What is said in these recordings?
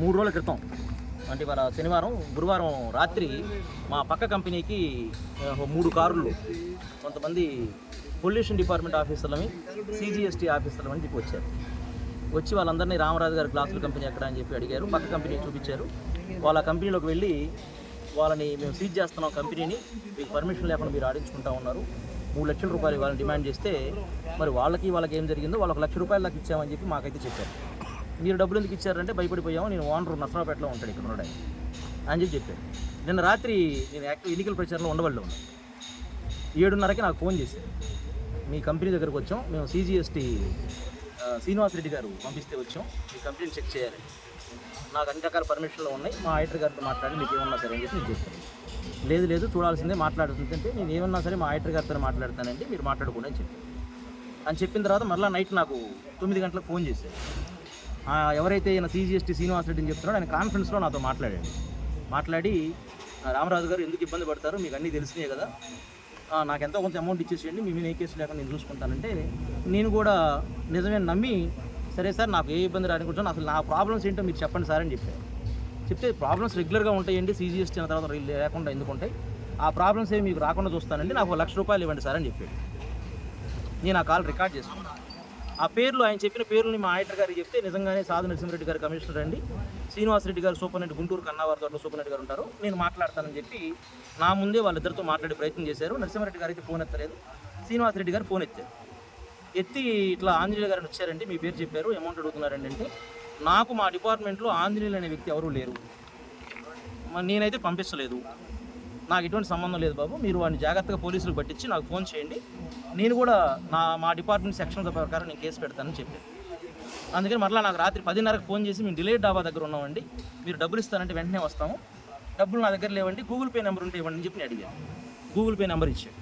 మూడు రోజుల క్రితం అంటే మన శనివారం గురువారం రాత్రి మా పక్క కంపెనీకి మూడు కార్లు కొంతమంది పొల్యూషన్ డిపార్ట్మెంట్ ఆఫీసర్లని సిజిఎస్టీ ఆఫీసర్లు అని చెప్పి వచ్చారు. వచ్చి వాళ్ళందరినీ రామరాజు గారి గ్లాసుల కంపెనీ ఎక్కడ అని చెప్పి అడిగారు. పక్క కంపెనీ చూపించారు. వాళ్ళ కంపెనీలోకి వెళ్ళి వాళ్ళని మేము సీజ్ చేస్తున్నాం కంపెనీని. మీకు పర్మిషన్ లేకుండా మీరు ఆడించుకుంటా ఉన్నారు. మూడు లక్షల రూపాయలు వాళ్ళని డిమాండ్ చేస్తే మరి వాళ్ళకి వాళ్ళకి ఏం జరిగిందో వాళ్ళకి లక్ష రూపాయలు ఇచ్చామని చెప్పి మాకైతే చెప్పారు. మీరు డబ్బులు ఎందుకు ఇచ్చారంటే భయపడిపోయాము నేను ఓనర్ నర్సరావుపేటలో ఉంటాడు ఇక్కడ ఉన్నాడు అని చెప్పి చెప్పారు నిన్న రాత్రి నేను యాక్టివ్ ఎన్నికల ప్రచారంలో ఉండవల్లో ఉన్నాను ఏడున్నరకి నాకు ఫోన్ చేశారు. మీ కంపెనీ దగ్గరకు వచ్చాం. మేము సీజీఎస్టీ శ్రీనివాస్ రెడ్డి గారు పంపిస్తే వచ్చాం. మీ కంపెనీని చెక్ చేయాలి. నాకు అన్ని రకాల పర్మిషన్లు ఉన్నాయి. మా ఆడిటర్ గారితో మాట్లాడి మీకు ఏమన్నా సరే అని చెప్పి నేను చెప్పాను. లేదు లేదు చూడాల్సిందే మాట్లాడుతుందంటే నేను ఏమన్నా సరే మా ఆడిటర్ గారితో మాట్లాడతానండి మీరు మాట్లాడుకోండి అని చెప్పాను. అని చెప్పిన తర్వాత మరలా నైట్ నాకు తొమ్మిది గంటలకు ఫోన్ చేశారు. ఎవరైతే ఈయన సీజీఎస్టీ శ్రీనివాస్ రెడ్డి అని చెప్తున్నాడో ఆయన కాన్ఫరెన్స్లో నాతో మాట్లాడాడు. మాట్లాడి రామరాజు గారు ఎందుకు ఇబ్బంది పడతారు? మీకు అన్నీ తెలిసినాయి కదా. నాకు ఎంతో కొంచెం అమౌంట్ ఇచ్చేసేయండి. మీ ఏ కేసు లేకుండా నేను చూసుకుంటానంటే నేను కూడా నిజమే నమ్మి సరే సార్ నాకు ఏ ఇబ్బంది రానుకుంటున్నా అసలు నా ప్రాబ్లమ్స్ ఏంటో మీరు చెప్పండి సార్ అని చెప్పారు చెప్తే ప్రాబ్లమ్స్ రెగ్యులర్గా ఉంటాయండి. సీజీఎస్టీ అయిన తర్వాత లేకుండా ఎందుకు ఉంటాయి? ఆ ప్రాబ్లమ్స్ ఏమి మీకు రాకుండా చూస్తానండి. నాకు ఒక లక్ష రూపాయలు ఇవ్వండి సార్ అని చెప్పాడు. నేను ఆ కాల్ రికార్డ్ చేసుకున్నాను. ఆ పేర్లు ఆయన చెప్పిన పేర్లని మా ఆడిటర్ గారికి చెప్తే నిజంగానే సాధు నరసింహరెడ్డి గారు కమిషనర్ అండి శ్రీనివాసరెడ్డి గారు సూపర్నెంట్ గుంటూరు కన్నావారి తోటలో సూపర్నెంట్ గారు ఉంటారు. నేను మాట్లాడతానని చెప్పి నా ముందే వాళ్ళిద్దరితో మాట్లాడే ప్రయత్నం చేశారు. నరసింహారెడ్డి గారు అయితే ఫోన్ ఎత్తలేదు. శ్రీనివాసరెడ్డి గారు ఫోన్ ఎత్తారు. ఎత్తి ఇట్లా ఆంజనేయులు గారిని వచ్చారండి మీ పేరు చెప్పారు అమౌంట్ అడుగుతున్నారండి అంటే నాకు మా డిపార్ట్మెంట్లో ఆంజనేయులు అనే వ్యక్తి ఎవరూ లేరు. మరి నేనైతే పంపించలేదు నాకు ఎటువంటి సంబంధం లేదు బాబు. మీరు వాడిని జాగ్రత్తగా పోలీసులకు పట్టించి నాకు ఫోన్ చేయండి. నేను కూడా నా మా డిపార్ట్మెంట్ సెక్షన్ ప్రకారం నేను కేసు పెడతానని చెప్పాను. అందుకని మరలా నాకు రాత్రి పదిన్నరకు ఫోన్ చేసి మేము డిలేట్ డాబా దగ్గర ఉన్నామండి. మీరు డబ్బులు ఇస్తానంటే వెంటనే వస్తాము. డబ్బులు నా దగ్గర లేవండి. గూగుల్ పే నెంబర్ ఉంటే ఇవ్వండి అని చెప్పి నేను అడిగాను. గూగుల్ పే నెంబర్ ఇచ్చాడు.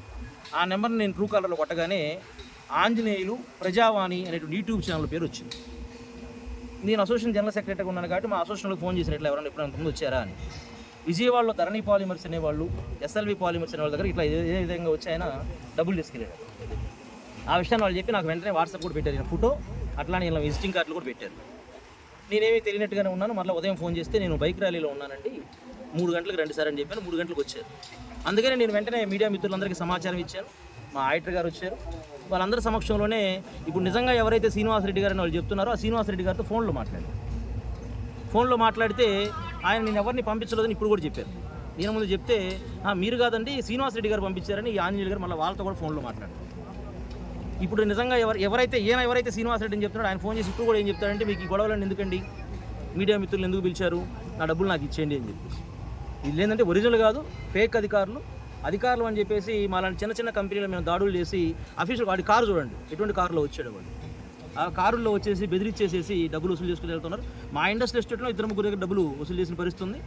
ఆ నెంబర్ని నేను ట్రూ కాలర్లో కొట్టగానే ఆంజనేయులు ప్రజావాణి అనేటువంటి యూట్యూబ్ ఛానల్ పేరు వచ్చింది. నేను అసోసియేషన్ జనరల్ సెక్రటరీగా ఉన్నాను కాబట్టి మా అసోసియేషన్లో ఫోన్ చేసినట్లు ఎవరైనా ఎప్పుడైనా ముందు వచ్చారా అని. విజయవాడలో ధరణి పాలిమర్స్ అనేవాళ్ళు ఎస్ఎల్వి పాలిమర్స్ అనే వాళ్ళ దగ్గర ఇట్లా ఏ విధంగా వచ్చి ఆయన డబ్బులు తీసుకెళ్ళాడు ఆ విషయాన్ని వాళ్ళు చెప్పి నాకు వెంటనే వాట్సాప్ కూడా పెట్టారు. ఈయన ఫోటో అట్లానే ఇలా విజిటింగ్ కార్డులు కూడా పెట్టారు. నేనేమీ తెలియనట్టుగానే ఉన్నాను. మళ్ళీ ఉదయం ఫోన్ చేస్తే నేను బైక్ ర్యాలీలో ఉన్నానండి. మూడు గంటలకు రండి సార్ అని చెప్పాను. మూడు గంటలకు వచ్చారు. అందుకనే నేను వెంటనే మీడియా మిత్రులందరికీ సమాచారం ఇచ్చాను. మా ఆడిటర్ గారు వచ్చారు. వాళ్ళందరి సమక్షంలోనే ఇప్పుడు నిజంగా ఎవరైతే శ్రీనివాసరెడ్డి గారు అని వాళ్ళు చెప్తున్నారో ఆ శ్రీనివాసరెడ్డి గారితో ఫోన్లో మాట్లాడారు ఫోన్లో మాట్లాడితే ఆయన నేను ఎవరిని పంపించలేదని ఇప్పుడు కూడా చెప్పారు. నేను ముందు చెప్తే మీరు కాదండి శ్రీనివాసరెడ్డి గారు పంపించారని ఈ ఆంజనేయులు గారు మళ్ళీ వాళ్ళతో కూడా ఫోన్లో మాట్లాడారు. ఇప్పుడు నిజంగా ఎవరు ఎవరైతే ఈయన ఎవరైతే శ్రీనివాసరెడ్డి అని చెప్తున్నాడు ఆయన ఫోన్ చేసి ఇప్పుడు కూడా ఏం చెప్తాడంటే మీకు ఈ గొడవలను ఎందుకండి? మీడియా మిత్రులు ఎందుకు పిలిచారు? నా డబ్బులు నాకు ఇచ్చేయండి అని చెప్పేసి. ఇది ఏంటంటే ఒరిజినల్ కాదు ఫేక్ అధికారులు. అధికారులు అని చెప్పేసి మాలాంటి చిన్న చిన్న కంపెనీలు మేము దాడులు చేసి అఫీషియల్ వాడి కారు చూడండి ఎటువంటి కారులో వచ్చాడు వాడు. కారుల్లో వచ్చేసి బెదిరించేసేసి డబ్బులు వసూలు చేసుకుని వెళ్తున్నారు. మా ఇండస్ట్రీ ఎస్టేట్లో ఇద్దరు ముగ్గురు దగ్గర డబ్బులు వసూలు చేసిన పరిస్థితి ఉంది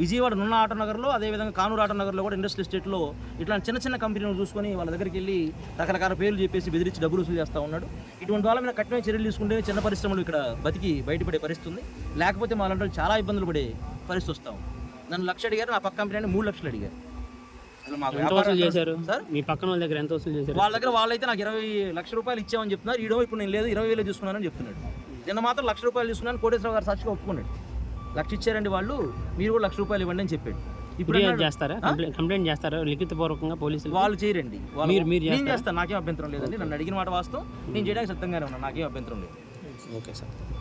విజయవాడ నున్న ఆటో నగర్లో అదేవిధంగా కానూరు ఆటో నగర్లో కూడా ఇండస్ట్రీ ఎస్టేట్లో ఇట్లాంటి చిన్న చిన్న కంపెనీలు చూసుకొని వాళ్ళ దగ్గరికి వెళ్ళి రకరకాల పేర్లు చెప్పేసి బెదిరించి డబ్బులు వసూలు చేస్తూ ఉన్నాడు. ఇటువంటి వాళ్ళ మీద కఠినమైన చర్యలు తీసుకుంటే చిన్న పరిశ్రమలు ఇక్కడ బతికి బయటపడే పరిస్థితి ఉంది లేకపోతే మా వాళ్ళు చాలా ఇబ్బందులు పడే పరిస్థితి వస్తాం నన్ను లక్ష అడిగారు నా పక్క కంపెనీ అంటే మూడు లక్షలు అడిగారు. ఎంత వసూలు చేశారు? సార్? మీ పక్కన వాళ్ళ దగ్గర ఎంత వసూలు చేశారు? వాళ్ళ దగ్గర వాళ్ళైతే నాకు ఇరవై లక్ష రూపాయలు ఇచ్చామని చెప్తున్నారు. ఈడో ఇప్పుడు నేను లేదు ఇరవై వేలు తీసుకున్నానని చెప్తున్నాడు. నిన్న మాత్రం లక్ష రూపాయలు తీసుకున్నాను కోటేశ్వర గారు సాక్షిగా ఒప్పుకున్నాడు. లక్ష ఇచ్చారండి వాళ్ళు మీరు కూడా లక్ష రూపాయలు ఇవ్వండి అని చెప్పాడు. ఇప్పుడు అన్నాడు, చేస్తారా? కంప్లైంట్ చేస్తారా? లిఖితపూర్వకంగా పోలీసులు వాళ్ళు చేయరండి. మీరు- మీరు నేను చేస్తారా? చేస్తాను నాకేం అభ్యంతరం లేదండి. నన్ను అడిగిన మాట వాస్తవం నేను చేయడానికి సిద్ధంగానే ఉన్నాను నాకేం అభ్యంతరం లేదు. Okay sir.